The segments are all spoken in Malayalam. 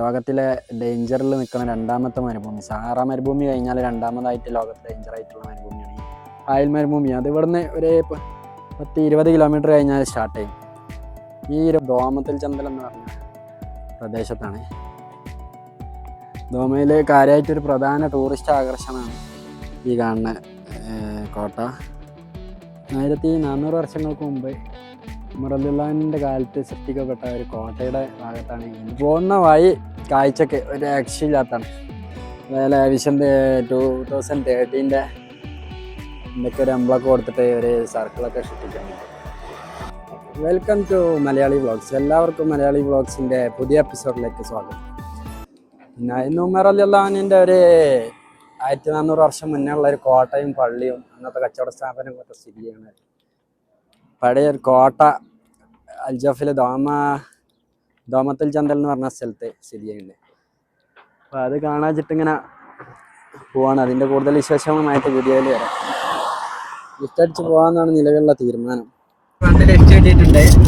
ലോകത്തിലെ ഡേഞ്ചറിൽ നിൽക്കുന്ന രണ്ടാമത്തെ മരുഭൂമി. സഹാറ മരുഭൂമി കഴിഞ്ഞാൽ രണ്ടാമതായിട്ട് ലോകത്ത് ഡേഞ്ചർ ആയിട്ടുള്ള മരുഭൂമിയാണ് ഈ ആയിൽ മരുഭൂമി. അത് ഇവിടുന്ന് ഒരു പത്ത് ഇരുപത് കിലോമീറ്റർ കഴിഞ്ഞാൽ സ്റ്റാർട്ട് ചെയ്യും. ഈ ഒരു ദോമത്തിൽ ചന്തൽ എന്ന് പറഞ്ഞ പ്രദേശത്താണ്. ദോമയിൽ കാര്യമായിട്ടൊരു പ്രധാന ടൂറിസ്റ്റ് ആകർഷണമാണ് ഈ കാണുന്ന കോട്ട. ആയിരത്തി നാനൂറ് വർഷങ്ങൾക്ക് മുമ്പ് മുറലുള്ളാന്റെ കാലത്ത് സൃഷ്ടിക്കപ്പെട്ട ഒരു കോട്ടയുടെ ഭാഗത്താണ് പൂർണമായി കാഴ്ചക്ക് ഒരു രക്ഷയില്ലാത്തതാണ്. അതുപോലെ വിഷൻ ടു തൗസൻഡ് തേർട്ടീന്റെ എന്തൊക്കെ ഒരു എംബ്ലൊക്കെ കൊടുത്തിട്ട് ഒരു സർക്കിളൊക്കെ സൃഷ്ടിക്കുന്നുണ്ട് വെൽക്കം ടു മലയാളി വ്ളോഗ്സ് എല്ലാവർക്കും മലയാളി വ്ളോഗ്സിന്റെ പുതിയ എപ്പിസോഡിലേക്ക് സ്വാഗതം. പിന്നെ ഇന്ന് ഉമ്മറല്ലാന്റെ ഒരു ആയിരത്തി നാനൂറ് വർഷം മുന്നേ ഉള്ള ഒരു കോട്ടയും പള്ളിയും അന്നത്തെ കച്ചവട സ്ഥാപനങ്ങളൊക്കെ സ്ഥിതി ചെയ്യുന്ന പഴയ ഒരു കോട്ട അൽജഫിലെ ദോമ ദോമത്തിൽ ചന്തൽ എന്ന് പറഞ്ഞ സ്ഥലത്ത് സ്ഥിതി ചെയ്യുന്നുണ്ട് അപ്പോൾ അത് കാണാച്ചിട്ട് ഇങ്ങനെ പോവാണ്. അതിന്റെ കൂടുതൽ വിശേഷങ്ങളുമായിട്ട് വീഡിയോയിൽ വരാം. ലിഫ്റ്റ് അടിച്ച് പോകാമെന്നാണ് നിലവിലുള്ള തീരുമാനം. ലിഫ്റ്റ് കിട്ടിയിട്ടുണ്ട്.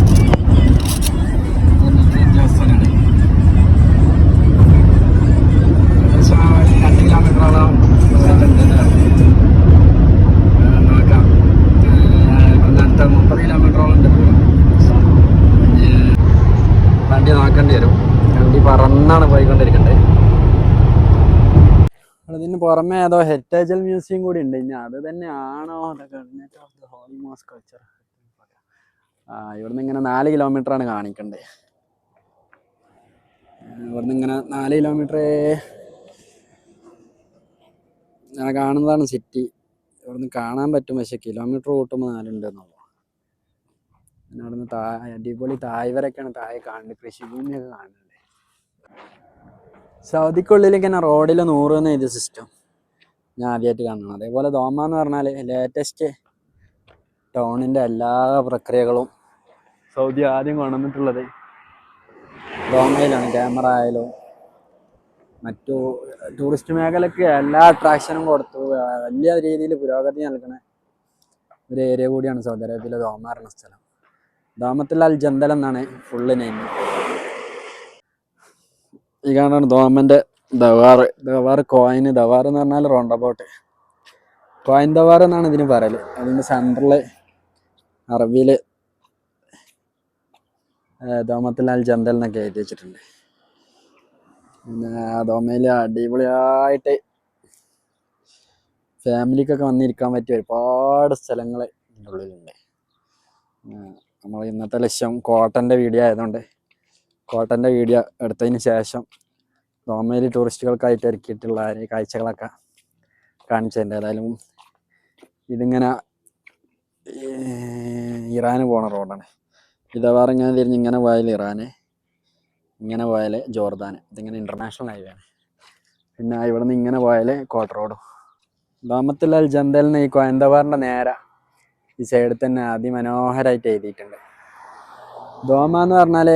അതിന് പുറമെ ഏതോ ഹെറിറ്റേജൽ മ്യൂസിയം കൂടി ഉണ്ട്. ഇനി അത് തന്നെയാണോ? ഹോളി മോസ് കൾച്ചർ ആ ഇവിടുന്ന് ഇങ്ങനെ നാല് കിലോമീറ്റർ ആണ് കാണിക്കണ്ടേ. ഇവിടുന്ന് ഇങ്ങനെ നാല് കിലോമീറ്റർ ഞാൻ കാണുന്നതാണ് സിറ്റി ഇവിടുന്ന് കാണാൻ പറ്റും പക്ഷെ കിലോമീറ്റർ കൂട്ടുമ്പോൾ നാലുണ്ട് എന്നുള്ളു പിന്നെ അവിടുന്ന് താ അടിപൊളി തായ്വരൊക്കെയാണ് താഴെ കാണുന്നത്. കൃഷിഭൂമിയൊക്കെ കാണുന്നുണ്ട് സൗദിക്കുള്ളിലേക്ക് ഇങ്ങനെ റോഡിൽ നൂറ് എന്ന് എഴുതിയ സിസ്റ്റം ഞാൻ ആദ്യമായിട്ട് കാണണം അതേപോലെ ദോമ എന്ന് പറഞ്ഞാൽ ലേറ്റസ്റ്റ് ടൗണിന്റെ എല്ലാ പ്രക്രിയകളും സൗദി ആദ്യം കൊണ്ടുവന്നിട്ടുള്ളത് ദോമയിലാണ്. ക്യാമറ ആയാലും മറ്റു ടൂറിസ്റ്റ് മേഖലയ്ക്ക് എല്ലാ അട്രാക്ഷനും കൊടുത്തു. വലിയ രീതിയിൽ പുരോഗതി നൽകുന്ന ഒരു ഏരിയ കൂടിയാണ് സൗദി അറേബ്യയിലെ ദോമ പറഞ്ഞ സ്ഥലം. ദോമത്തിൽ അൽ ജന്തൽ എന്നാണ് ഫുള്ള് നെയിം ഈ കാണാണ് ദോമന്റെ ദവാറ് ദവാറ് കോയിന് ദവാർ എന്ന് പറഞ്ഞാൽ റൗണ്ട് അബൌട്ട് കോയിൻ ദവാർ എന്നാണ് ഇതിന് പറയൽ അതിന്റെ സെന്ററിൽ അറബിയിൽ ദോമത്തിലാൽ ജന്തൽ എന്നൊക്കെ എഴുതി വെച്ചിട്ടുണ്ട്. പിന്നെ ആ ദോമയിൽ അടിപൊളിയായിട്ട് ഫാമിലിക്കൊക്കെ വന്നിരിക്കാൻ പറ്റിയ ഒരുപാട് സ്ഥലങ്ങൾ ഇതിന്റെ ഉള്ളിലുണ്ട്. നമ്മൾ ഇന്നത്തെ ലക്ഷ്യം കോട്ടന്റെ വീഡിയോ ആയതുകൊണ്ട് കോട്ടന്റെ വീഡിയോ എടുത്തതിന് ശേഷം ദോമയിൽ ടൂറിസ്റ്റുകൾക്കായിട്ട് ഒരുക്കിയിട്ടുള്ള കാഴ്ചകളൊക്കെ കാണിച്ചതിന്റെ ഏതായാലും ഇതിങ്ങനെ ഇറാന് പോണ റോഡാണ്. ഇതവാറ് ഇങ്ങനെ തിരിഞ്ഞ് ഇങ്ങനെ പോയാൽ ഇറാന് ഇങ്ങനെ പോയാൽ ജോർദാൻ ഇതിങ്ങനെ ഇന്റർനാഷണൽ ഹൈവേ ആണ്. പിന്നെ ഇവിടെ നിന്ന് ഇങ്ങനെ പോയാൽ കോട്ട റോഡും ദോമത്തിൽ അൽ ജന്തലിന് ഈ കോയന്തവാറിന്റെ നേരെ ഈ സൈഡിൽ തന്നെ അതിമനോഹരമായിട്ട് എഴുതിയിട്ടുണ്ട്. ദോമ എന്ന് പറഞ്ഞാൽ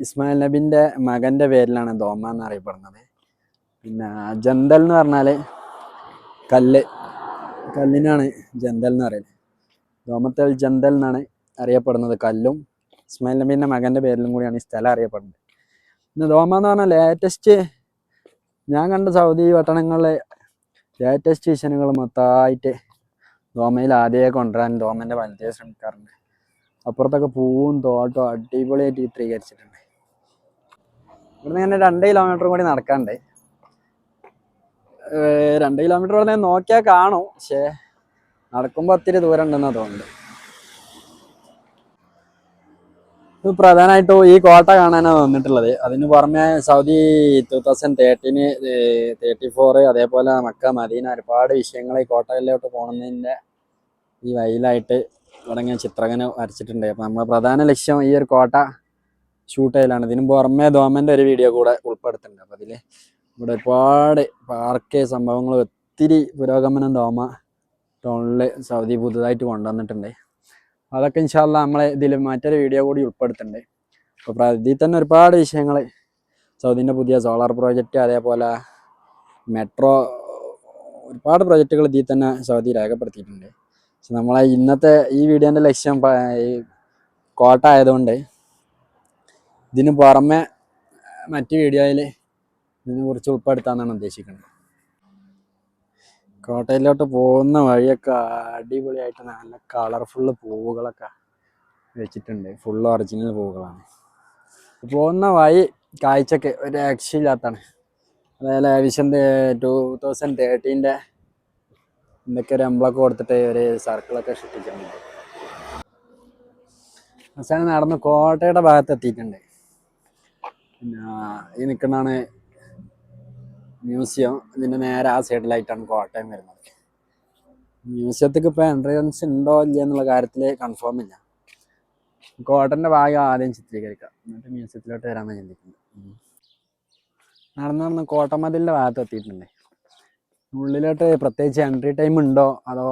ഇസ്മായിൽ നബിന്റെ മകന്റെ പേരിലാണ് ദോമ എന്ന് അറിയപ്പെടുന്നത് പിന്നെ ജന്തൽ എന്ന് പറഞ്ഞാൽ കല്ല്. കല്ലിനാണ് ജന്തൽ എന്ന് പറയുന്നത് ദോമത്തൽ ജന്തൽ എന്നാണ് അറിയപ്പെടുന്നത് കല്ലും. ഇസ്മായിൽ നബിന്റെ മകന്റെ പേരിലും കൂടിയാണ് ഈ സ്ഥലം അറിയപ്പെടുന്നത്. പിന്നെ ദോമ എന്ന് പറഞ്ഞാൽ ലേറ്റസ്റ്റ് ഞാൻ കണ്ട സൗദി പട്ടണങ്ങളിലെ ലേറ്റസ്റ്റ് വിഷനുകൾ മൊത്തമായിട്ട് ദോമയിൽ ആദ്യമേ കൊണ്ടുവരാൻ ദോമന്റെ വലുതേ ശ്രമിക്കാറുണ്ട്. അപ്പുറത്തൊക്കെ പൂവും തോട്ടവും അടിപൊളിയായിട്ട് ചിത്രീകരിച്ചിട്ടുണ്ട്. ഇവിടുന്ന് ഇങ്ങനെ രണ്ട് കിലോമീറ്റർ കൂടി നടക്കാണ്ട് രണ്ട് കിലോമീറ്റർ ഇവിടെ നോക്കിയാൽ കാണും. പക്ഷേ നടക്കുമ്പോൾ ഒത്തിരി ദൂരം ഉണ്ടെന്ന് തോന്നുന്നുണ്ട് ഇത് പ്രധാനമായിട്ടും ഈ കോട്ട കാണാനാണ് വന്നിട്ടുള്ളത്. അതിന് പുറമെ Saudi two thousand thirteen thirty four അതേപോലെ മക്ക മദീന ഒരുപാട് വിഷയങ്ങൾ ഈ കോട്ടയിലോട്ട് പോകുന്നതിന്റെ ഈ വയലായിട്ട് തുടങ്ങിയ ചിത്രകന വരച്ചിട്ടുണ്ട്. അപ്പം നമ്മുടെ പ്രധാന ലക്ഷ്യം ഈ ഒരു കോട്ട ഷൂട്ട് ചെയ്യലാണ്. ഇതിന് പുറമേ ദോമന്റെ ഒരു വീഡിയോ കൂടെ ഉൾപ്പെടുത്തുന്നുണ്ട്. അപ്പോൾ അതിൽ ഇവിടെ ഒരുപാട് പാർക്ക് സംഭവങ്ങൾ ഒത്തിരി പുരോഗമനം ദോമ ടൗണിൽ സൗദി പുതുതായിട്ട് കൊണ്ടുവന്നിട്ടുണ്ട്. അതൊക്കെ ഇൻഷാല്ല നമ്മൾ ഇതിൽ മറ്റൊരു വീഡിയോ കൂടി ഉൾപ്പെടുത്തുന്നുണ്ട്. അപ്പോൾ ഇതിൽ തന്നെ ഒരുപാട് വിഷയങ്ങൾ സൗദിന്റെ പുതിയ സോളാർ പ്രോജക്റ്റ് അതേപോലെ മെട്രോ ഒരുപാട് പ്രോജക്റ്റുകൾ ഇതിൽ തന്നെ സൗദി രേഖപ്പെടുത്തിയിട്ടുണ്ട്. പക്ഷെ നമ്മളെ ഇന്നത്തെ ഈ വീഡിയോന്റെ ലക്ഷ്യം കോട്ട ആയതുകൊണ്ട് ഇതിന് പുറമെ മറ്റു വീഡിയോയിൽ ഇതിനെ കുറിച്ച് ഉൾപ്പെടുത്താന്നാണ് ഉദ്ദേശിക്കുന്നത്. കോട്ടയിലോട്ട് പോകുന്ന വഴിയൊക്കെ അടിപൊളിയായിട്ട് നല്ല കളർഫുള്ള് പൂവുകളൊക്കെ വെച്ചിട്ടുണ്ട്. ഫുൾ ഒറിജിനൽ പൂവുകളാണ്. പോകുന്ന വഴി കാഴ്ചക്ക് ഒരു രക്ഷയില്ലാത്താണ് അതായത് ഏകദേശം ടു തൗസൻഡ് തേർട്ടീന്റെ എന്തൊക്കെ ഒരു എംബ്ലൊക്കെ കൊടുത്തിട്ട് ഒരു സർക്കിളൊക്കെ സൃഷ്ടിച്ചിട്ടുണ്ട്. അവസാനം നടന്ന് കോട്ടയുടെ ഭാഗത്ത് എത്തിയിട്ടുണ്ട്. പിന്നെ ഈ നിൽക്കുന്നതാണ് മ്യൂസിയം. ഇതിന്റെ നേരെ ആ സൈഡിലായിട്ടാണ് കോട്ടയം വരുന്നത്. മ്യൂസിയത്തേക്ക് ഇപ്പോൾ എൻട്രൻസ് ഉണ്ടോ ഇല്ല എന്നുള്ള കാര്യത്തിൽ കൺഫേം ഇല്ല. കോട്ടന്റെ ഭാഗം ആദ്യം ചിത്രീകരിക്കാം. എന്നിട്ട് മ്യൂസിയത്തിലോട്ട് വരാൻ ചിന്തിക്കുന്നു. നടന്ന് നടന്ന് കോട്ടമതിലിന്റെ ഭാഗത്ത് എത്തിയിട്ടുണ്ട്. ഉള്ളിലോട്ട് പ്രത്യേകിച്ച് എൻട്രി ടൈം ഉണ്ടോ? അതോ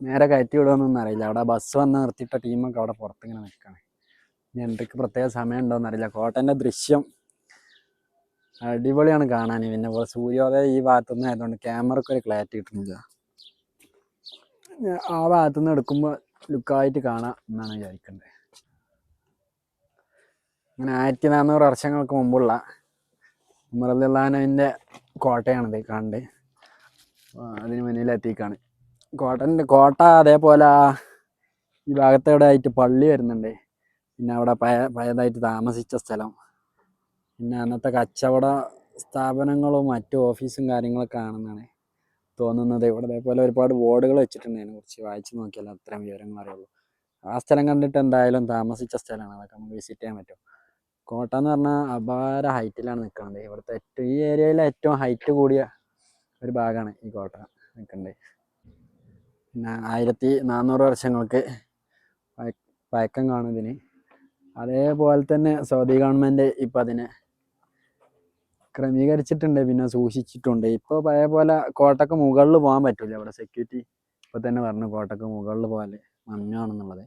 നേരെ കയറ്റി വിടുമെന്നൊന്നും അറിയില്ല. അവിടെ ബസ് വന്ന് നിർത്തിയിട്ട ടീമൊക്കെ അവിടെ പുറത്തിങ്ങനെ നിൽക്കുകയാണ്. എൻട്രിക്ക് പ്രത്യേക സമയം ഉണ്ടോയെന്ന് അറിയില്ല കോട്ടന്റെ ദൃശ്യം അടിപൊളിയാണ് കാണാൻ. പിന്നെ പോലെ സൂര്യോദയം ഈ ഭാഗത്തുനിന്ന് ആയതുകൊണ്ട് ക്യാമറയ്ക്ക് ഒരു ക്ലാരിറ്റി കിട്ടുന്നില്ല. ആ ഭാഗത്തുനിന്ന് എടുക്കുമ്പോൾ ലുക്കായിട്ട് കാണാം എന്നാണ് വിചാരിക്കുന്നത് അങ്ങനെ ആയിരത്തി നാനൂറ് വർഷങ്ങൾക്ക് മുമ്പുള്ള ഉമറുല്ലാനവിന്റെ കോട്ടയാണിത് കണ്ട് അതിന് മുന്നിലെത്തിക്കാണ് കോട്ടന്റെ കോട്ട അതേപോലെ ഈ ഭാഗത്തെവിടെ ആയിട്ട് പള്ളി വരുന്നുണ്ട്. പിന്നെ അവിടെ പഴയ പഴയതായിട്ട് താമസിച്ച സ്ഥലം. പിന്നെ അന്നത്തെ കച്ചവട സ്ഥാപനങ്ങളും മറ്റു ഓഫീസും കാര്യങ്ങളൊക്കെ ആണെന്നാണ് തോന്നുന്നത്. ഇവിടെ അതേപോലെ ഒരുപാട് ബോർഡുകൾ വെച്ചിട്ടുണ്ട് അതിനെക്കുറിച്ച് വായിച്ചു നോക്കിയാൽ അത്രയും വിവരങ്ങൾ അറിയുള്ളൂ. ആ സ്ഥലം കണ്ടിട്ട് എന്തായാലും താമസിച്ച സ്ഥലമാണ്. അതൊക്കെ നമുക്ക് വിസിറ്റ് ചെയ്യാൻ പറ്റും. കോട്ട എന്ന് പറഞ്ഞാൽ അപാര ഹൈറ്റിലാണ് നിൽക്കുന്നത് ഇവിടുത്തെ ഏറ്റവും ഈ ഏരിയയിലെ ഏറ്റവും ഹൈറ്റ് കൂടിയ ഒരു ഭാഗമാണ് ഈ കോട്ട നിൽക്കുന്നത് പിന്നെ ആയിരത്തി നാനൂറ് വർഷങ്ങൾക്ക് പഴ- പഴക്കം കാണും ഇതിന്. അതേപോലെ തന്നെ സൗദി ഗവൺമെന്റ് ഇപ്പം അതിനെ ക്രമീകരിച്ചിട്ടുണ്ട് പിന്നെ സൂക്ഷിച്ചിട്ടുണ്ട്. ഇപ്പോൾ പഴയ പോലെ കോട്ടക്ക് മുകളിൽ പോകാൻ പറ്റില്ല ഇവിടെ സെക്യൂരിറ്റി ഇപ്പൊ തന്നെ പറഞ്ഞു കോട്ടക്ക് മുകളിൽ പോലെ മഞ്ഞാണെന്നുള്ളത്.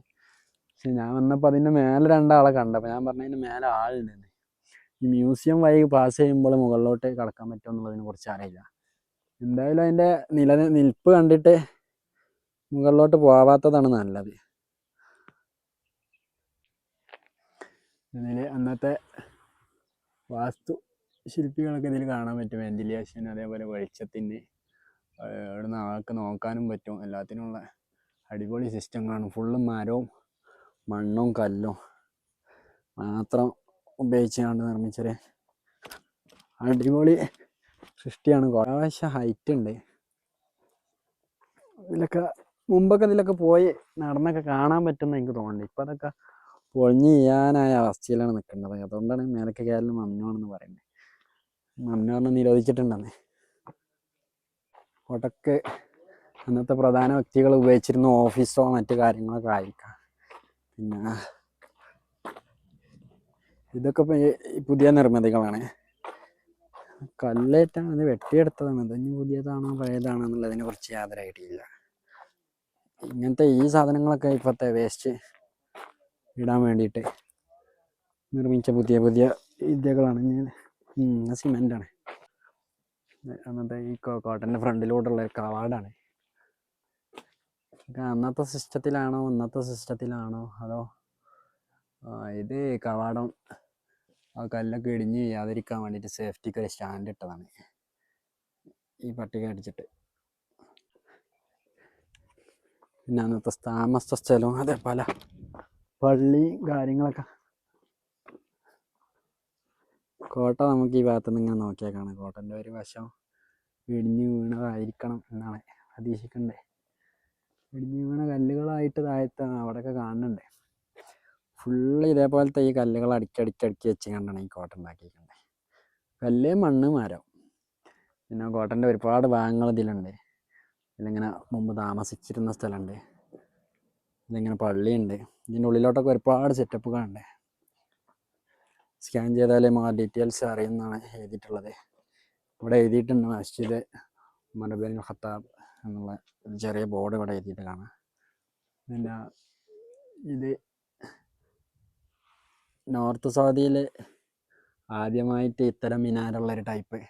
പക്ഷെ ഞാൻ വന്നപ്പോൾ അതിന്റെ മേലെ രണ്ടാളെ കണ്ടപ്പോൾ ഞാൻ പറഞ്ഞതിന് മേലെ ആളുണ്ടെന്ന് ഈ മ്യൂസിയം വഴി പാസ് ചെയ്യുമ്പോൾ മുകളിലോട്ട് കടക്കാൻ പറ്റുമോ എന്നുള്ളതിനെ കുറിച്ച് അറിയില്ല. എന്തായാലും അതിന്റെ നില നിൽപ്പ് കണ്ടിട്ട് മുകളിലോട്ട് പോവാത്തതാണ് നല്ലത്. ഇതിൽ അന്നത്തെ വാസ്തു ശില്പികളൊക്കെ ഇതിൽ കാണാൻ പറ്റും. വെന്റിലേഷൻ അതേപോലെ വെളിച്ചത്തിന് ഇവിടുന്ന് ആൾക്ക് നോക്കാനും പറ്റും. എല്ലാത്തിനുമുള്ള അടിപൊളി സിസ്റ്റങ്ങളാണ്. ഫുള്ള് മരവും മണ്ണും കല്ലും മാത്രം ഉപയോഗിച്ചുകൊണ്ട് നിർമ്മിച്ചൊരു അടിപൊളി സൃഷ്ടിയാണ്. ആവശ്യം ഹൈറ്റ് ഉണ്ട്. ഇതിലൊക്കെ മുമ്പൊക്കെ ഇതിലൊക്കെ പോയി നടന്നൊക്കെ കാണാൻ പറ്റുമെന്ന് എനിക്ക് തോന്നുന്നുണ്ട്. ഇപ്പം അതൊക്കെ പൊളിഞ്ഞ് ചെയ്യാനായ അവസ്ഥയിലാണ് നിൽക്കുന്നത് അതുകൊണ്ടാണ് മേലൊക്കെ കയറലും മമ്നോണെന്ന് പറയുന്നത് മമ്നോറിനെ നിരോധിച്ചിട്ടുണ്ടെന്ന്. കോട്ടക്ക് അന്നത്തെ പ്രധാന വ്യക്തികൾ ഉപയോഗിച്ചിരുന്ന ഓഫീസോ മറ്റു കാര്യങ്ങളൊക്കെ ആയിരിക്കാം. പിന്നെ ഇതൊക്കെ പുതിയ നിർമ്മിതികളാണ്. കല്ലേറ്റാണ് ഇത് വെട്ടിയെടുത്തതാണ്. ഇത് ഇനി പുതിയതാണോ പഴയതാണോ എന്നുള്ളതിനെ കുറിച്ച് യാതൊരു ഐഡിയ ഇല്ല. ഇങ്ങനത്തെ ഈ സാധനങ്ങളൊക്കെ ഇപ്പോഴത്തെ വേസ്റ്റ് ഇടാൻ വേണ്ടിയിട്ട് നിർമ്മിച്ച പുതിയ പുതിയ വിദ്യകളാണ് ഞാൻ സിമെന്റാണ് അന്നത്തെ ഈ കോട്ടന്റെ ഫ്രണ്ടിലൂടെയുള്ള ഒരു കവാടാണ്. അന്നത്തെ സിസ്റ്റത്തിലാണോ ഇന്നത്തെ സിസ്റ്റത്തിലാണോ അതോ ഇത് കവാടം ആ കല്ലൊക്കെ ഇടിഞ്ഞ് ചെയ്യാതിരിക്കാൻ വേണ്ടിയിട്ട് സേഫ്റ്റിക്ക് ഒരു സ്റ്റാൻഡ് ഇട്ടതാണ്. ഈ പട്ടിക അടിച്ചിട്ട്. പിന്നെ അന്നത്തെ താമസ സ്ഥലവും അതെ പല പള്ളിയും കാര്യങ്ങളൊക്കെ. കോട്ട നമുക്ക് ഈ ഭാഗത്ത് നിന്ന് ഇങ്ങനെ നോക്കിയാൽ കാണാം കോട്ടന്റെ ഒരു വശം ഇടിഞ്ഞു വീണതായിരിക്കണം എന്നാണ് പ്രതീക്ഷിക്കണ്ടേ. ഇടിഞ്ഞു വീണ കല്ലുകളായിട്ട് താഴത്താണ് അവിടെയൊക്കെ കാണുന്നുണ്ട്. ഫുള്ള് ഇതേപോലത്തെ ഈ കല്ലുകൾ അടുക്കടുക്കടുക്കി വെച്ച് കണ്ടാണ് ഈ കോട്ട ഉണ്ടാക്കിയിരിക്കുന്നത്. കല്ല് മണ്ണ് മരം. പിന്നെ കോട്ടന്റെ ഒരുപാട് ഭാഗങ്ങൾ ഇതിലുണ്ട്. ഇതിലിങ്ങനെ മുമ്പ് താമസിച്ചിരുന്ന സ്ഥലമുണ്ട്. ഇതിലിങ്ങനെ പള്ളിയുണ്ട്. ഇതിന്റെ ഉള്ളിലോട്ടൊക്കെ ഒരുപാട് സെറ്റപ്പ് കാണണ്ടേ സ്കാൻ ചെയ്താലേ മാ ഡീറ്റെയിൽസ് അറിയുന്നതാണ് എഴുതിയിട്ടുള്ളത്. ഇവിടെ എഴുതിയിട്ടുണ്ട് മസ്ജിദ് മറബിൻ ഖത്താബ് എന്നുള്ള ഒരു ചെറിയ ബോർഡ് ഇവിടെ എഴുതിയിട്ട് കാണാം. പിന്നെ ഇത് നോർത്ത് സൗദിയിൽ ആദ്യമായിട്ട് ഇത്തരം മിനാരുള്ളൊരു ടൈപ്പ്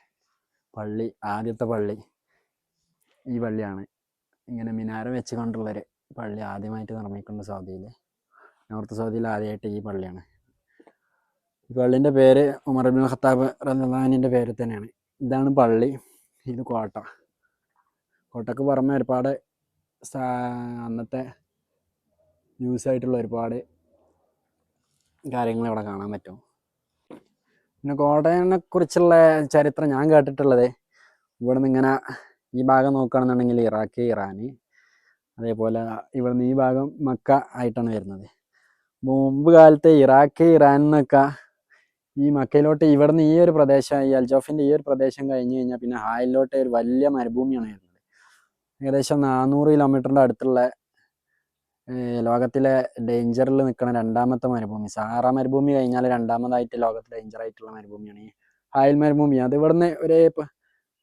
പള്ളി ആദ്യത്തെ പള്ളി ഈ പള്ളിയാണ്. ഇങ്ങനെ മിനാരം വെച്ച് കൊണ്ടുള്ളൊരു പള്ളി ആദ്യമായിട്ട് നിർമ്മിക്കുന്നത് സൗദിയിൽ നോർത്ത് സൗദിയിൽ ആദ്യമായിട്ട് ഈ പള്ളിയാണ്. ഈ പള്ളിന്റെ പേര് ഉമർ ബിൻ ഖത്താബ് റഹ്ലാനിന്റെ പേര് തന്നെയാണ്. ഇതാണ് പള്ളി ഇത് കോട്ട. കോട്ടക്ക് പുറമെ ഒരുപാട് അന്നത്തെ ന്യൂസ് ആയിട്ടുള്ള ഒരുപാട് കാര്യങ്ങൾ ഇവിടെ കാണാൻ പറ്റും. പിന്നെ കോട്ടയെ കുറിച്ചുള്ള ചരിത്രം ഞാൻ കേട്ടിട്ടുള്ളത് ഇവിടെ നിന്ന് ഇങ്ങനെ ഈ ഭാഗം നോക്കുകയാണെന്നുണ്ടെങ്കിൽ ഇറാഖ് ഇറാൻ അതേപോലെ ഇവിടുന്ന് ഈ ഭാഗം മക്ക ആയിട്ടാണ് വരുന്നത്. മുമ്പ് കാലത്തെ ഇറാഖ് ഇറാൻ എന്നൊക്കെ ഈ മക്കയിലോട്ട് ഇവിടുന്ന് ഈ ഒരു പ്രദേശം ഈ അൽജോഫിന്റെ ഈ ഒരു പ്രദേശം കഴിഞ്ഞ് കഴിഞ്ഞാൽ പിന്നെ ഹായിലോട്ട് ഒരു വലിയ മരുഭൂമിയാണ് വരുന്നത്. ഏകദേശം നാനൂറ് കിലോമീറ്ററിന്റെ അടുത്തുള്ള ലോകത്തിലെ ഡേഞ്ചറിൽ നിൽക്കുന്ന രണ്ടാമത്തെ മരുഭൂമി. സഹാറ മരുഭൂമി കഴിഞ്ഞാൽ രണ്ടാമതായിട്ട് ലോകത്ത് ഡേഞ്ചർ ആയിട്ടുള്ള മരുഭൂമിയാണ് ഈ ഹായൽ മരുഭൂമി. അത് ഇവിടുന്ന് ഒരു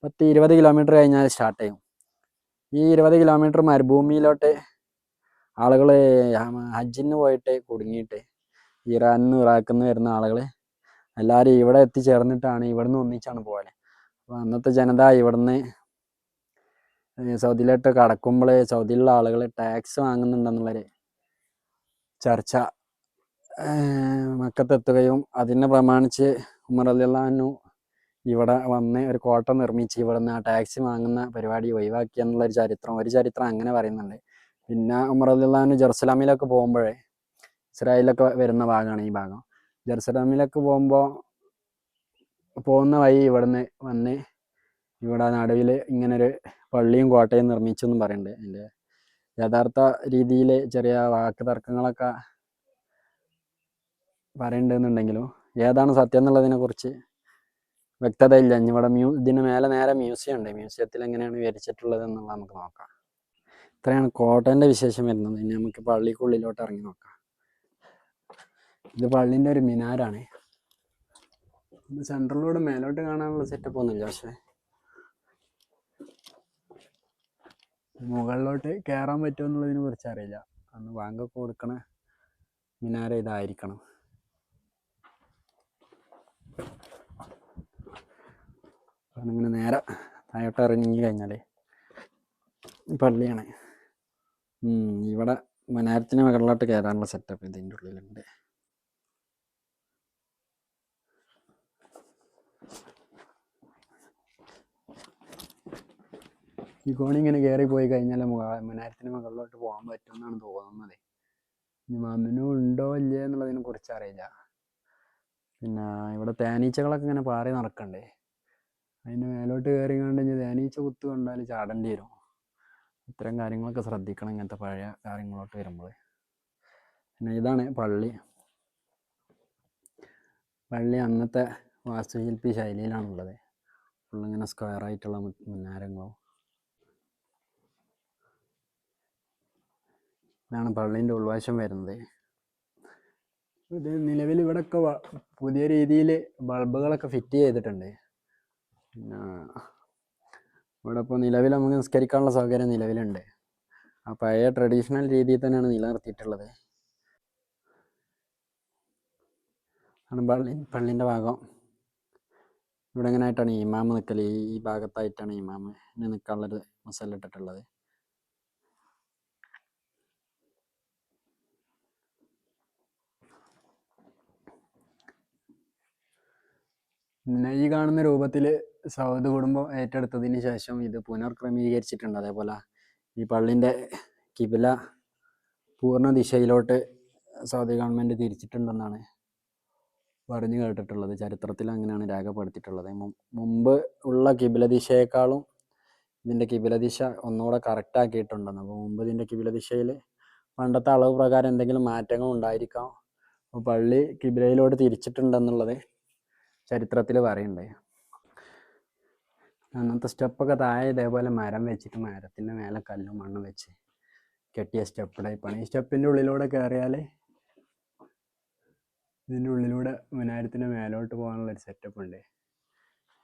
പത്ത് ഇരുപത് കിലോമീറ്റർ കഴിഞ്ഞാൽ സ്റ്റാർട്ട് ചെയ്യും. ഈ ഇരുപത് കിലോമീറ്റർ മരുഭൂമിയിലോട്ട് ആളുകൾ ഹജ്ജിന് പോയിട്ട് കുടുങ്ങിയിട്ട് ഇറാനിൽ നിന്ന് ഇറാഖിൽ നിന്ന് വരുന്ന ആളുകൾ എല്ലാവരും ഇവിടെ എത്തിച്ചേർന്നിട്ടാണ് ഇവിടുന്ന് ഒന്നിച്ചാണ് പോകൽ അപ്പോൾ അന്നത്തെ ജനത ഇവിടുന്ന് സൗദിയിലോട്ട് കടക്കുമ്പോൾ സൗദിയിലുള്ള ആളുകൾ ടാക്സ് വാങ്ങുന്നുണ്ടെന്നുള്ളൊരു ചർച്ച മക്കത്തെത്തുകയും അതിനെ പ്രമാണിച്ച് ഉമർ അലിള്ളാഹു ഇവിടെ വന്ന് ഒരു കോട്ട നിർമ്മിച്ച് ഇവിടുന്ന് ആ ടാക്സി വാങ്ങുന്ന പരിപാടി ഒഴിവാക്കി എന്നുള്ളൊരു ചരിത്രം ഒരു ചരിത്രം അങ്ങനെ പറയുന്നുണ്ട്. പിന്നെ ഉമർ ജെറുസലാമിലൊക്കെ പോകുമ്പോഴേ ഇസ്രായേലിലൊക്കെ വരുന്ന ഭാഗമാണ് ഈ ഭാഗം. ജെറുസലാമിലൊക്കെ പോകുമ്പോൾ പോകുന്ന വഴി ഇവിടുന്ന് വന്ന് ഇവിടെ നടുവിൽ ഇങ്ങനൊരു പള്ളിയും കോട്ടയും നിർമ്മിച്ചു എന്നും പറയുന്നുണ്ട്. അതിന്റെ യഥാർത്ഥ രീതിയിൽ ചെറിയ വാക്ക് തർക്കങ്ങളൊക്കെ പറയണ്ടെന്നുണ്ടെങ്കിലും ഏതാണ് സത്യം എന്നുള്ളതിനെ കുറിച്ച് വ്യക്തത ഇല്ല ഇനി ഇവിടെ മ്യൂ ഇതിന് മേലെ നേരെ മ്യൂസിയം ഉണ്ട്. മ്യൂസിയത്തിൽ എങ്ങനെയാണ് വിവരിച്ചിട്ടുള്ളത് എന്നുള്ളത് നമുക്ക് നോക്കാം. ഇത്രയാണ് കോട്ടന്റെ വിശേഷം വരുന്നത്. ഇനി നമുക്ക് പള്ളിക്കുള്ളിലോട്ട് ഇറങ്ങി നോക്കാം. ഇത് പള്ളിന്റെ ഒരു മിനാരാണ്. സെൻട്രലിലൂടെ മേലോട്ട് കാണാനുള്ള സെറ്റപ്പ് ഒന്നുമില്ല പക്ഷേ. മുകളിലോട്ട് കയറാൻ പറ്റുമോ എന്നുള്ളതിനെ കുറിച്ച് അറിയില്ല. അന്ന് വാങ്ക കൊടുക്കണ മിനാര ഇതായിരിക്കണം. കാരണം ഇങ്ങനെ നേരെ താഴോട്ട് ഇറങ്ങി കഴിഞ്ഞാലേ പള്ളിയാണ്. ഇവിടെ മനാരത്തിന് മുകളിലോട്ട് കയറാനുള്ള സെറ്റപ്പ് ഇതിന്റെ ഉള്ളിലുണ്ട്. ഈ കോണി ഇങ്ങനെ കയറി പോയി കഴിഞ്ഞാൽ മനാരത്തിന് മുകളിലോട്ട് പോകാൻ പറ്റും എന്നാണ് തോന്നുന്നത്. ഇനി മമ്മിനും ഉണ്ടോ ഇല്ലേ എന്നുള്ളതിനെ കുറിച്ച് അറിയില്ല. പിന്നെ ഇവിടെ തേനീച്ചകളൊക്കെ ഇങ്ങനെ പാറി നടക്കണ്ടേ? അതിന്റെ മേലോട്ട് കയറി കണ്ട് കഴിഞ്ഞാൽ തേനീച്ച കുത്ത് കണ്ടാൽ ചാടേണ്ടി വരും. ഇത്തരം കാര്യങ്ങളൊക്കെ ശ്രദ്ധിക്കണം ഇങ്ങനത്തെ പഴയ കാര്യങ്ങളോട്ട് വരുമ്പോൾ പിന്നെ ഇതാണ് പള്ളി. പള്ളി അന്നത്തെ വാസ്തുശില്പി ശൈലിയിലാണുള്ളത്. ഫുള്ളിങ്ങനെ മു- മുന്നാരങ്ങളും ഇതാണ് പള്ളീന്റെ ഉൾവശം വരുന്നത്. ഇത് നിലവിൽ ഇവിടെയൊക്കെ പുതിയ രീതിയിൽ ബൾബുകളൊക്കെ ഫിറ്റ് ചെയ്തിട്ടുണ്ട്. പിന്നെ ഇവിടെ ഇപ്പോൾ നിലവിൽ നമുക്ക് നിസ്കരിക്കാനുള്ള സൗകര്യം നിലവിലുണ്ട്. ആ പഴയ ട്രഡീഷണൽ രീതിയിൽ തന്നെയാണ് നിലനിർത്തിയിട്ടുള്ളത്. ആണ് പള്ളി പള്ളിന്റെ ഭാഗം. ഇവിടെ ഇങ്ങനെ ആയിട്ടാണ് ഇമാമ് നിൽക്കൽ ഈ ഭാഗത്തായിട്ടാണ് ഇമാമ് നിൽക്കാനുള്ളൊരു മസാല ഇട്ടിട്ടുള്ളത്. പിന്നെ ഈ കാണുന്ന രൂപത്തിൽ സൗദ് കുടുംബം ഏറ്റെടുത്തതിന് ശേഷം ഇത് പുനർക്രമീകരിച്ചിട്ടുണ്ട്. അതേപോലെ ഈ പള്ളിന്റെ കിബില പൂർണ ദിശയിലോട്ട് സൗദി ഗവൺമെന്റ് തിരിച്ചിട്ടുണ്ടെന്നാണ് പറഞ്ഞു കേട്ടിട്ടുള്ളത്. ചരിത്രത്തിൽ അങ്ങനെയാണ് രേഖപ്പെടുത്തിയിട്ടുള്ളത്. മുമ്പ് ഉള്ള കിബില ദിശയേക്കാളും ഇതിന്റെ കിബില ദിശ ഒന്നുകൂടെ കറക്റ്റ് ആക്കിയിട്ടുണ്ടെന്ന്. അപ്പോൾ മുമ്പ് ഇതിന്റെ കിബില ദിശയിൽ പണ്ടത്തെ അളവ് പ്രകാരം എന്തെങ്കിലും മാറ്റങ്ങൾ ഉണ്ടായിരിക്കാം. അപ്പോൾ പള്ളി കിബിലയിലോട്ട് തിരിച്ചിട്ടുണ്ടെന്നുള്ളത് ചരിത്രത്തിൽ പറയുന്നുണ്ട്. അന്നത്തെ സ്റ്റെപ്പൊക്കെ താഴെ ഇതേപോലെ മരം വെച്ചിട്ട് മരത്തിന്റെ മേലെ കല്ലും മണ്ണും വെച്ച് കെട്ടിയ സ്റ്റെപ്പ് ടൈപ്പാണ് ഈ സ്റ്റെപ്പിന്റെ ഉള്ളിലൂടെ കയറിയാൽ ഇതിന്റെ ഉള്ളിലൂടെ വിനായത്തിന്റെ മേലോട്ട് പോകാനുള്ള ഒരു സെറ്റപ്പ് ഉണ്ട്.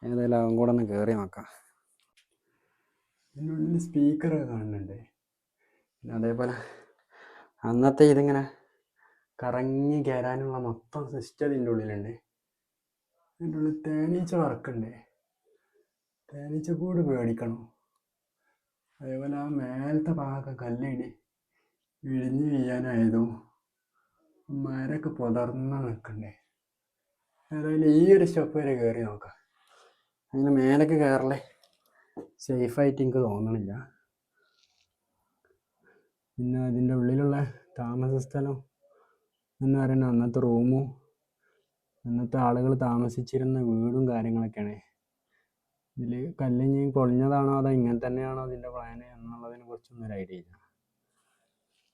ഏതായാലും അവൻ കൂടെ ഒന്ന് കയറി നോക്കാം. ഇതിന്റെ ഉള്ളിൽ സ്പീക്കറൊക്കെ കാണുന്നുണ്ട്. പിന്നെ അതേപോലെ അന്നത്തെ ഇതിങ്ങനെ കറങ്ങി കയറാനുള്ള മൊത്തം സിസ്റ്റം ഇതിന്റെ ഉള്ളിലുണ്ട്. ഇതിന്റെ ഉള്ളിൽ തേനീച്ച വറക്കണ്ടേ. തേനീച്ച കൂട് പേടിക്കണം അതേപോലെ ആ മേലത്തെ ഭാഗമൊക്കെ കല്ലിടി ഇടിഞ്ഞ് വീഴാനായതും മരമൊക്കെ പുതർന്ന് നിൽക്കണ്ടേ. ഏതായാലും ഈ ഒരു സ്റ്റെപ്പ് വരെ കയറി നോക്കാം. അങ്ങനെ മേലൊക്കെ കയറലേ സേഫായിട്ട് എനിക്ക് തോന്നണില്ല. പിന്നെ അതിന്റെ ഉള്ളിലുള്ള താമസ സ്ഥലം എന്ന് പറയുന്നത് അന്നത്തെ റൂമും അന്നത്തെ ആളുകൾ താമസിച്ചിരുന്ന വീടും കാര്യങ്ങളൊക്കെയാണ്. ഇതിൽ കല്ലിഞ്ഞ് പൊളിഞ്ഞതാണോ അതോ ഇങ്ങനെ തന്നെയാണോ അതിന്റെ പ്ലാന് എന്നുള്ളതിനെ കുറിച്ചൊന്നും ഒരു ഐഡിയ ഇല്ല.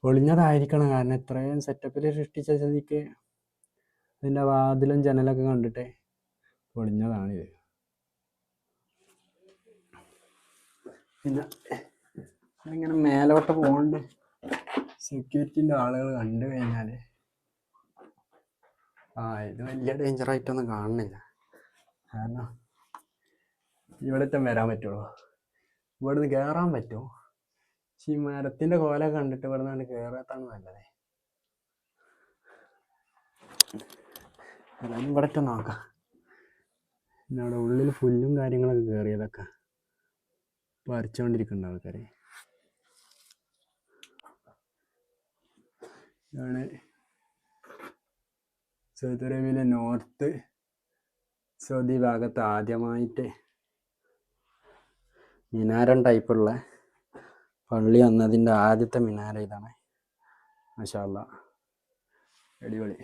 പൊളിഞ്ഞതായിരിക്കണം കാരണം ഇത്രയും സെറ്റപ്പിൽ സൃഷ്ടിച്ച സ്ഥിതിക്ക് അതിന്റെ വാതിലും ജനലൊക്കെ കണ്ടിട്ട് പൊളിഞ്ഞതാണിത് പിന്നെ ഇങ്ങനെ മേലോട്ട് പോകണ്ട് സെക്യൂരിറ്റിന്റെ ആളുകൾ കണ്ടു കഴിഞ്ഞാൽ ആ ഇത് വലിയ ഡേഞ്ചർ ആയിട്ടൊന്നും കാണുന്നില്ല. കാരണം ഇവിടത്തെ വരാൻ പറ്റുള്ളൂ. ഇവിടുന്ന് കയറാൻ പറ്റുമോ ഈ മരത്തിന്റെ കോല കണ്ടിട്ട് ഇവിടെ നിന്ന് കയറാത്താണ് നല്ലത്. ഇവിടെ നോക്കാം. അവിടെ ഉള്ളിൽ ഫുല്ലും കാര്യങ്ങളൊക്കെ കയറിയതൊക്കെ പറിച്ചുകൊണ്ടിരിക്കുന്നുണ്ട് ആൾക്കാർ ഇതാണ് സൗദി അറേബ്യയിലെ നോർത്ത് സൗദി ഭാഗത്ത് ആദ്യമായിട്ട് മിനാരം ടൈപ്പുള്ള പള്ളി വന്നതിന്റെ ആദ്യത്തെ മിനാര ഇതാണ്. മഷാല്ല അടിപൊളി.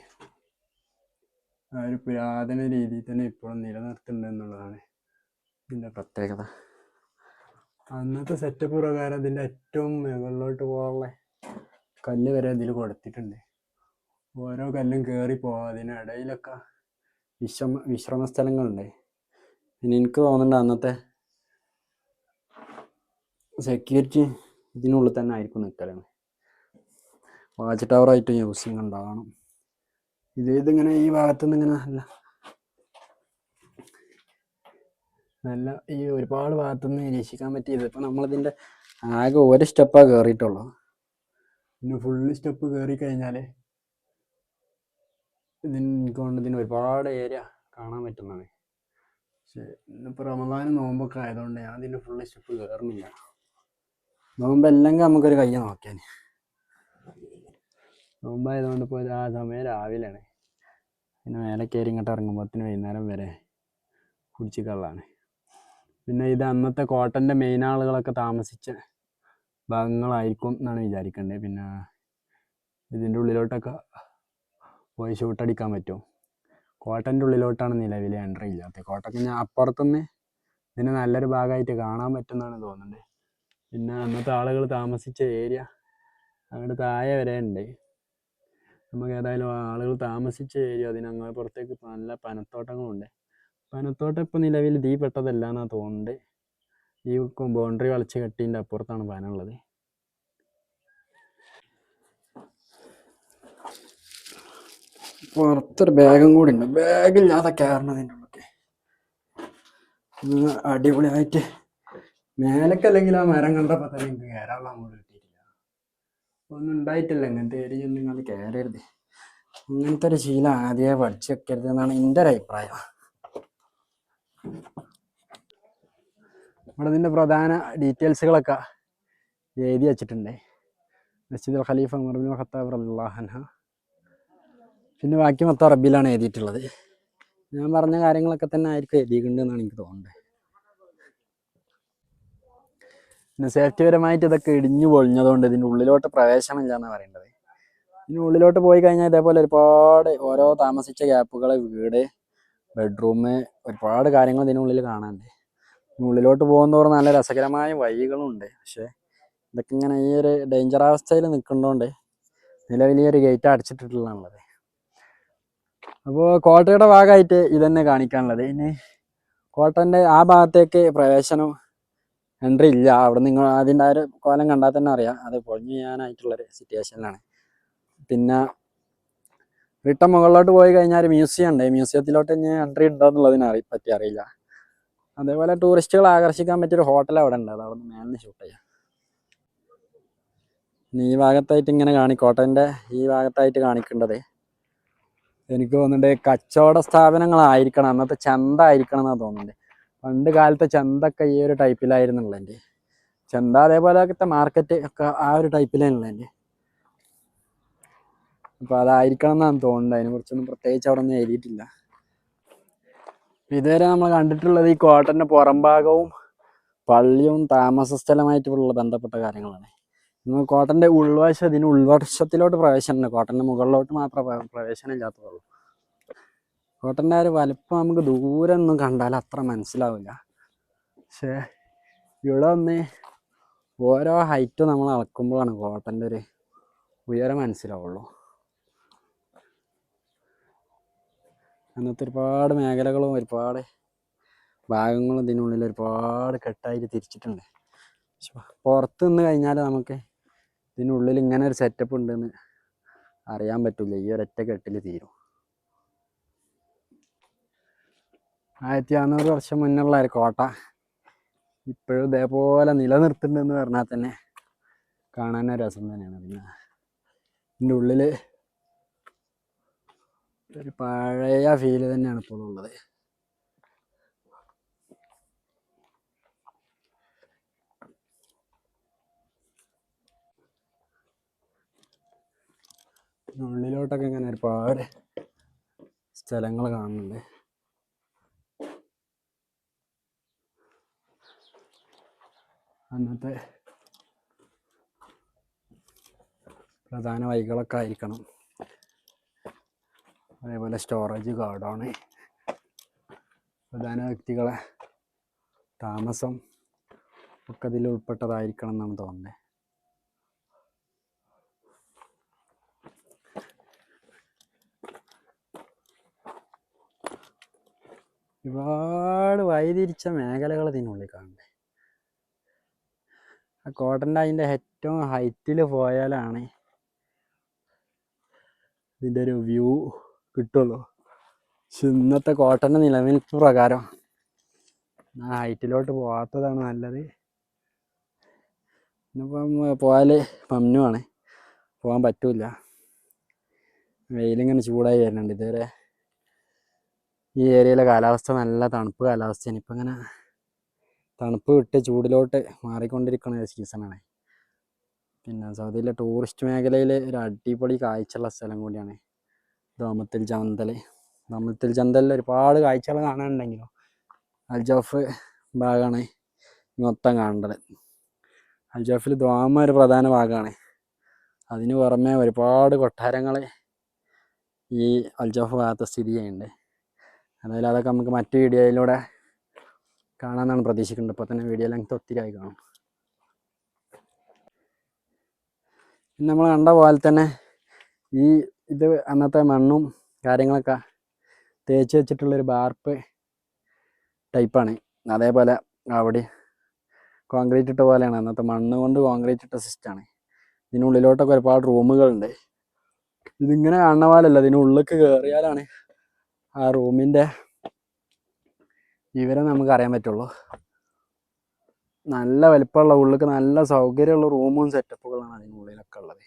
ആ ഒരു പുരാതന രീതിയിൽ തന്നെ ഇപ്പോഴും നിലനിർത്തുന്നുണ്ട് എന്നുള്ളതാണ് ഇതിന്റെ പ്രത്യേകത. അന്നത്തെ സെറ്റപ്പ് പ്രകാരം ഇതിന്റെ ഏറ്റവും മുകളിലോട്ട് പോകാനുള്ള കല്ല് വരെ ഇതിൽ കൊടുത്തിട്ടുണ്ട്. ഓരോ കല്ലും കയറി പോവാം. അതിനിടയിലൊക്കെ വിശ്രമ വിശ്രമ സ്ഥലങ്ങളുണ്ട് പിന്നെ എനിക്ക് തോന്നുന്നുണ്ട് അന്നത്തെ സെക്യൂരിറ്റി ഇതിനുള്ളിൽ തന്നെ ആയിരിക്കും നിൽക്കലാണ് വാച്ച് ടവറായിട്ട് യൂസിങ് ഉണ്ടാവണം ഇത് ഇതിങ്ങനെ ഈ ഭാഗത്തുനിന്ന് ഇങ്ങനെ നല്ല നല്ല ഈ ഒരുപാട് ഭാഗത്തുനിന്ന് നിരീക്ഷിക്കാൻ പറ്റിയത്. ഇപ്പം നമ്മളിതിന്റെ ആകെ ഒരു സ്റ്റെപ്പാണ് കയറിയിട്ടുള്ളൂ പിന്നെ ഫുള്ള് സ്റ്റെപ്പ് കയറി കഴിഞ്ഞാൽ ഇതിന് ഇതിന് ഒരുപാട് ഏരിയ കാണാൻ പറ്റുന്നതാണ്. പക്ഷേ ഇന്നിപ്പോൾ റമദാനും നോമ്പൊക്കെ ആയതുകൊണ്ട് ഞാൻ ഇതിന്റെ ഫുൾ സ്റ്റെപ്പ് കയറുന്നില്ല നോമ്പല്ലെങ്കിൽ നമുക്കൊരു കയ്യ നോക്കാൻ നോമ്പായതുകൊണ്ട് ഇപ്പോൾ ആ സമയം രാവിലെയാണ്. പിന്നെ മേലെ കയറി ഇങ്ങോട്ട് ഇറങ്ങുമ്പോഴത്തേന് വൈകുന്നേരം വരെ കുടിച്ച് കള്ളാണ് പിന്നെ ഇത് അന്നത്തെ കോട്ടന്റെ മെയിൻ ആളുകളൊക്കെ താമസിച്ച ഭാഗങ്ങളായിരിക്കും എന്നാണ് വിചാരിക്കേണ്ടത് പിന്നെ ഇതിന്റെ ഉള്ളിലോട്ടൊക്കെ പോയി ഷൂട്ടടിക്കാൻ പറ്റും. കോട്ടന്റെ ഉള്ളിലോട്ടാണ് നിലവിൽ എൻട്രി ഇല്ലാത്തത്. കോട്ടക്ക് ഞാൻ അപ്പുറത്തുനിന്ന് ഇതിന് നല്ലൊരു ഭാഗമായിട്ട് കാണാൻ പറ്റുമെന്നാണ് തോന്നുന്നത്. പിന്നെ അന്നത്തെ ആളുകൾ താമസിച്ച ഏരിയ അങ്ങോട്ട് താഴെ വരെ ഉണ്ട്. നമുക്ക് ഏതായാലും ആളുകൾ താമസിച്ച ഏരിയ അതിനങ്ങ് പുറത്തേക്ക് നല്ല പനത്തോട്ടങ്ങളുണ്ട്. പനത്തോട്ടം ഇപ്പോൾ നിലവിൽ തീ പെട്ടതല്ല എന്നാണ് തോന്നുന്നത്. ഈ ബൗണ്ടറി വളച്ച് കെട്ടിന്റെ അപ്പുറത്താണ് പന പുറത്തൊരു ബാഗും കൂടി ഉണ്ട്. ബാഗില്ലാതെ കയറണതിന്റെ ഉള്ളൊക്കെ അടിപൊളിയായിട്ട് മേലക്കല്ലെങ്കിൽ ആ മരം കണ്ടപ്പോൾ തന്നെ എനിക്ക് കയറാനുള്ള അങ്ങോട്ട് കിട്ടിയിട്ടില്ല. ഒന്നും ഉണ്ടായിട്ടില്ല. ഇങ്ങനത്തെ ഏരിയ നിങ്ങൾ കയറരുത് ഇങ്ങനത്തെ ഒരു ശീലം ആദ്യമേ പഠിച്ചു വെക്കരുത് എന്നാണ് എന്റെ ഒരു അഭിപ്രായം. ഇവിടെ ഇതിന്റെ പ്രധാന ഡീറ്റെയിൽസുകളൊക്കെ എഴുതി വച്ചിട്ടുണ്ട്. മസ്ജിദ് ഖലീഫ ഉമർബിൻ ഖത്താബ് അള്ളാഹൻഹ പിന്നെ ബാക്കി മൊത്തം അറബിയിലാണ് എഴുതിയിട്ടുള്ളത്. ഞാൻ പറഞ്ഞ കാര്യങ്ങളൊക്കെ തന്നെ ആയിരിക്കും എഴുതിയിട്ടുണ്ടെന്നാണ് എനിക്ക് തോന്നുന്നത്. പിന്നെ സേഫ്റ്റി പരമായിട്ട് ഇതൊക്കെ ഇടിഞ്ഞു പൊളിഞ്ഞതുകൊണ്ട് ഇതിന്റെ ഉള്ളിലോട്ട് പ്രവേശനമില്ല എന്നാണ് പറയേണ്ടത്. ഇതിന് ഉള്ളിലോട്ട് പോയി കഴിഞ്ഞാൽ ഇതേപോലെ ഒരുപാട് ഓരോ താമസിച്ച ഗ്യാപ്പുകൾ വീട് ബെഡ്റൂം ഒരുപാട് കാര്യങ്ങൾ ഇതിനുള്ളിൽ കാണാനുണ്ട്. ഉള്ളിലോട്ട് പോകുന്നതോറും നല്ല രസകരമായ വഴികളും ഉണ്ട് പക്ഷേ ഇതൊക്കെ ഇങ്ങനെ ഈ ഒരു ഡേഞ്ചർ അവസ്ഥയിൽ നിൽക്കുന്നതുകൊണ്ട് നിലവിൽ ഈ ഒരു ഗേറ്റ് അടച്ചിട്ടിട്ടുള്ളതാണുള്ളത് അപ്പോൾ കോട്ടയുടെ ഭാഗമായിട്ട് ഇതന്നെ കാണിക്കാനുള്ളത്. ഇനി കോട്ടന്റെ ആ ഭാഗത്തേക്ക് പ്രവേശനം എൻട്രി ഇല്ല. അവിടെ നിങ്ങൾ അതിന്റെ ഒരു കോലം കണ്ടാൽ തന്നെ അറിയാം. അത് പൊളിഞ്ഞു ചെയ്യാനായിട്ടുള്ളൊരു സിറ്റുവേഷനിലാണ് പിന്നെ റിട്ടൺ മുകളിലോട്ട് പോയി കഴിഞ്ഞാൽ ഒരു മ്യൂസിയം ഉണ്ട്. മ്യൂസിയത്തിലോട്ട് ഇനി എൻട്രി ഉണ്ടോ എന്നുള്ളതിനെ അറി പറ്റി അറിയില്ല. അതേപോലെ ടൂറിസ്റ്റുകൾ ആകർഷിക്കാൻ പറ്റിയൊരു ഹോട്ടൽ അവിടെ ഉണ്ട്. അത് അവിടെ നിന്ന് മേലിന് ഷൂട്ട് ചെയ്യാം ഈ ഭാഗത്തായിട്ട് ഇങ്ങനെ കാണി കോട്ടന്റെ ഈ ഭാഗത്തായിട്ട് കാണിക്കേണ്ടത് എനിക്ക് തോന്നുന്നുണ്ട് കച്ചവട സ്ഥാപനങ്ങളായിരിക്കണം അന്നത്തെ ചന്ത ആയിരിക്കണം എന്നാണ് തോന്നുന്നുണ്ട്. പണ്ട് കാലത്തെ ചന്തൊക്കെ ഈ ഒരു ടൈപ്പിലായിരുന്നുള്ളൂ എന്റെ. ചന്ത അതേപോലത്തെ മാർക്കറ്റ് ഒക്കെ ആ ഒരു ടൈപ്പിലായിരുന്നു എന്റെ. അപ്പോൾ അതായിരിക്കണം എന്നാണ് തോന്നുന്നത്. അതിനെ കുറിച്ചൊന്നും പ്രത്യേകിച്ച് അവിടെ ഒന്നും എഴുതിയിട്ടില്ല. ഇതുവരെ നമ്മൾ കണ്ടിട്ടുള്ളത് ഈ കോട്ടന്റെ പുറംഭാഗവും പള്ളിയും താമസ സ്ഥലമായിട്ടുള്ള ബന്ധപ്പെട്ട കാര്യങ്ങളാണ്. ഇന്ന് കോട്ടന്റെ ഉൾവശം ഇതിന് ഉൾവശത്തിലോട്ട് പ്രവേശനമുണ്ട്. കോട്ടന്റെ മുകളിലോട്ട് മാത്രമേ പ്ര- പ്രവേശനം ഇല്ലാത്തതുള്ളൂ കോട്ടന്റെ ഒരു വലിപ്പം നമുക്ക് ദൂരെ ഒന്നും കണ്ടാൽ അത്ര മനസ്സിലാവില്ല. പക്ഷേ ഇവിടെ വന്ന് ഓരോ ഹൈറ്റും നമ്മൾ അളക്കുമ്പോഴാണ് കോട്ടന്റെ ഒരു ഉയരം മനസ്സിലാവുള്ളൂ. അന്നത്തെ ഒരുപാട് മേഖലകളും ഒരുപാട് ഭാഗങ്ങളും ഇതിനുള്ളിൽ ഒരുപാട് കെട്ടായിട്ട് തിരിച്ചിട്ടുണ്ട്. പുറത്ത് നിന്ന് കഴിഞ്ഞാൽ നമുക്ക് ഇതിനുള്ളിൽ ഇങ്ങനെ ഒരു സെറ്റപ്പ് ഉണ്ടെന്ന് അറിയാൻ പറ്റില്ല ഈ ഒരൊറ്റ കെട്ടിൽ തീരും. ആയിരത്തി അറുന്നൂറ് വർഷം മുന്നുള്ള ഒരു കോട്ട ഇപ്പോഴും ഇതേപോലെ നിലനിർത്തുന്നുണ്ടെന്ന് പറഞ്ഞാൽ തന്നെ കാണാൻ രസം തന്നെയാണ്. പിന്നെ ഇതിന്റെ ഉള്ളിൽ ഒരു പഴയ ഫീൽ തന്നെയാണ് ഇപ്പോൾ ഉള്ളിലോട്ടൊക്കെ ഇങ്ങനെ ഒരുപാട് സ്ഥലങ്ങൾ കാണുന്നുണ്ട്. അന്നത്തെ പ്രധാന വഴികളൊക്കെ ആയിരിക്കണം. അതേപോലെ സ്റ്റോറേജ് ഗാർഡാണ് പ്രധാന വ്യക്തികളെ താമസം ഒക്കെ ഇതിൽ ഉൾപ്പെട്ടതായിരിക്കണം എന്നാണ് തോന്നുന്നത്. ഒരുപാട് വൈതിരിച്ച മേഖലകൾ ഇതിനുള്ളിൽ കാണുന്നത് ആ കോട്ടന്റെ അതിന്റെ ഏറ്റവും ഹൈറ്റിൽ പോയാലാണ് ഇതിന്റെ ഒരു വ്യൂ കിട്ടുള്ളൂ. പക്ഷെ ഇന്നത്തെ കോട്ടന്റെ നിലനിൽപ്പ് പ്രകാരം ആ ഹൈറ്റിലോട്ട് പോകാത്തതാണ് നല്ലത്. ഇന്നിപ്പം പോയാൽ പമ്നുമാണ് പോകാൻ പറ്റൂല വെയിലിങ്ങനെ ചൂടായി വരുന്നുണ്ട് ഇതുവരെ. ഈ ഏരിയയിലെ കാലാവസ്ഥ നല്ല തണുപ്പ് കാലാവസ്ഥയാണ്. ഇപ്പം ഇങ്ങനെ തണുപ്പ് വിട്ട് ചൂടിലോട്ട് മാറിക്കൊണ്ടിരിക്കുന്ന സീസണാണ് പിന്നെ സൗദിയിലെ ടൂറിസ്റ്റ് മേഖലയിൽ ഒരു അടിപൊളി കാഴ്ചയുള്ള സ്ഥലം കൂടിയാണ് ദോമത്തിൽ ചന്തൽ ദോമത്തിൽ ചന്തലിൽ ഒരുപാട് കാഴ്ചകൾ കാണാനുണ്ടെങ്കിലും? അൽജോഫ് ഭാഗമാണ് മൊത്തം കാണേണ്ടത്. അൽജോഫിൽ ദ്വാമ ഒരു പ്രധാന ഭാഗമാണ് അതിന് പുറമെ ഒരുപാട് കൊട്ടാരങ്ങൾ ഈ അൽജോഫ് ഭാഗത്ത് സ്ഥിതി ചെയ്യുന്നുണ്ട്. എന്തായാലും അതൊക്കെ നമുക്ക് മറ്റു വീഡിയോയിലൂടെ കാണാമെന്നാണ് പ്രതീക്ഷിക്കുന്നത്. ഇപ്പോൾ തന്നെ വീഡിയോ ലെങ്ത് ഒത്തിരി ആയി കാണും നമ്മൾ കണ്ട പോലെ തന്നെ ഈ ഇത് അന്നത്തെ മണ്ണും കാര്യങ്ങളൊക്കെ തേച്ച് വെച്ചിട്ടുള്ളൊരു ബാർപ്പ് ടൈപ്പാണ് അതേപോലെ അവിടെ കോൺക്രീറ്റ് ഇട്ട പോലെയാണ്. അന്നത്തെ മണ്ണ് കൊണ്ട് കോൺക്രീറ്റ് ഇട്ട സിസ്റ്റമാണ് ഇതിനുള്ളിലോട്ടൊക്കെ ഒരുപാട് റൂമുകളുണ്ട് ഇതിങ്ങനെ കാണുന്ന പോലെയല്ല ഇതിനുള്ളിലേക്ക് കയറിയാലാണ് ആ റൂമിന്റെ വിവരം നമുക്ക് അറിയാൻ പറ്റുള്ളൂ. നല്ല വലിപ്പമുള്ള ഉള്ളിലേക്ക് നല്ല സൗകര്യമുള്ള റൂമും സെറ്റപ്പുകളാണ് അതിനുള്ളിലൊക്കെ ഉള്ളത്.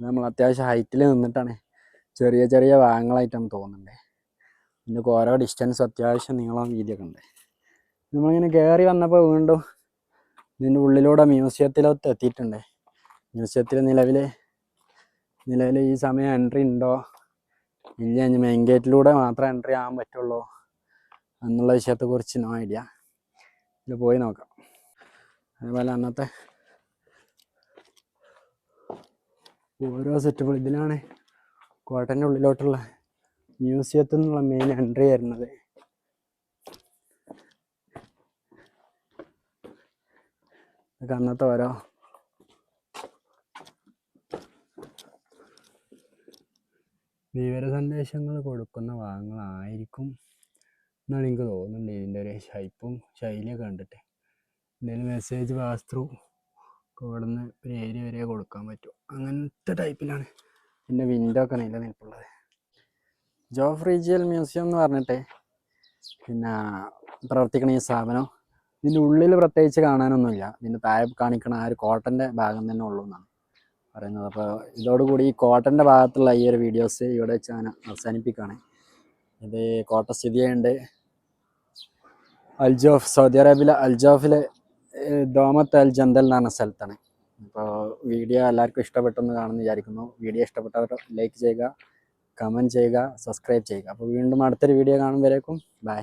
നമ്മൾ അത്യാവശ്യം ഹൈറ്റിൽ നിന്നിട്ടാണ് ചെറിയ ചെറിയ ഭാഗങ്ങളായിട്ടാണ് തോന്നുന്നുണ്ട് പിന്നെ ഓരോ ഡിസ്റ്റൻസ് അത്യാവശ്യം നീളം വീതിയൊക്കെ ഉണ്ട്. നമ്മളിങ്ങനെ കയറി വന്നപ്പോൾ വീണ്ടും ഇതിന്റെ ഉള്ളിലൂടെ മ്യൂസിയത്തിലോട്ട് എത്തിയിട്ടുണ്ട്. മ്യൂസിയത്തിൽ നിലവിൽ നിലവിൽ ഈ സമയം എൻട്രി ഉണ്ടോ? ഇല്ല ഇനി മെയിൻ ഗേറ്റിലൂടെ മാത്രം എൻട്രി ആകാൻ പറ്റുള്ളൂ എന്നുള്ള വിഷയത്തെക്കുറിച്ച് നോ ഐഡിയ ഇതിൽ പോയി നോക്കാം. അതുപോലെ അന്നത്തെ ഓരോ സെറ്റപ്പുകൾ ഇതിലാണ് കോട്ടന്റെ ഉള്ളിലോട്ടുള്ള മ്യൂസിയത്തിൽ നിന്നുള്ള മെയിൻ എൻട്രി വരുന്നത്. അന്നത്തെ ഓരോ വിവര സന്ദേശങ്ങൾ കൊടുക്കുന്ന ഭാഗങ്ങളായിരിക്കും എന്നാണ് എനിക്ക് തോന്നുന്നുണ്ട് ഇതിന്റെ ഒരു ഷൈപ്പും ശൈലിയൊക്കെ കണ്ടിട്ട്. എന്തെങ്കിലും മെസ്സേജ് പാസ് ത്രൂ ഇവിടെ നിന്ന് ഒരു ഏരിയ വരെ കൊടുക്കാൻ പറ്റും അങ്ങനത്തെ ടൈപ്പിലാണ് പിന്നെ വിൻഡോ ഒക്കെ നിലനിൽപ്പുള്ളത്. ജോഫ് റീജിയൽ മ്യൂസിയം എന്ന് പറഞ്ഞിട്ട് പിന്നെ പ്രവർത്തിക്കുന്ന ഈ സ്ഥാപനം ഇതിന്റെ ഉള്ളിൽ പ്രത്യേകിച്ച് കാണാനൊന്നുമില്ല. ഇതിന്റെ താഴെ കാണിക്കണ ആ ഒരു കോട്ടന്റെ ഭാഗം തന്നെ ഉള്ളൂ എന്നാണ്. പറയുന്നത്. അപ്പോൾ ഇതോടുകൂടി ഈ കോട്ടന്റെ ഭാഗത്തുള്ള ഈ ഒരു വീഡിയോസ് ഇവിടെ വെച്ച് ഞാൻ അവസാനിപ്പിക്കുകയാണ്. ഇത് കോട്ട സ്ഥിതി ചെയ്യുന്നുണ്ട്. അൽജോഫ് സൗദി അറേബ്യയിലെ അൽജോഫിലെ ദോമത്ത് അൽ ജന്തൽ എന്ന് പറഞ്ഞ സ്ഥലത്താണ്. അപ്പോൾ വീഡിയോ എല്ലാവർക്കും ഇഷ്ടപ്പെട്ടെന്ന് കാണുമെന്ന് വിചാരിക്കുന്നു. വീഡിയോ ഇഷ്ടപ്പെട്ടവർ ലൈക്ക് ചെയ്യുക കമന്റ് ചെയ്യുക സബ്സ്ക്രൈബ് ചെയ്യുക. അപ്പോൾ വീണ്ടും അടുത്തൊരു വീഡിയോ കാണുമ്പോഴേക്കും ബൈ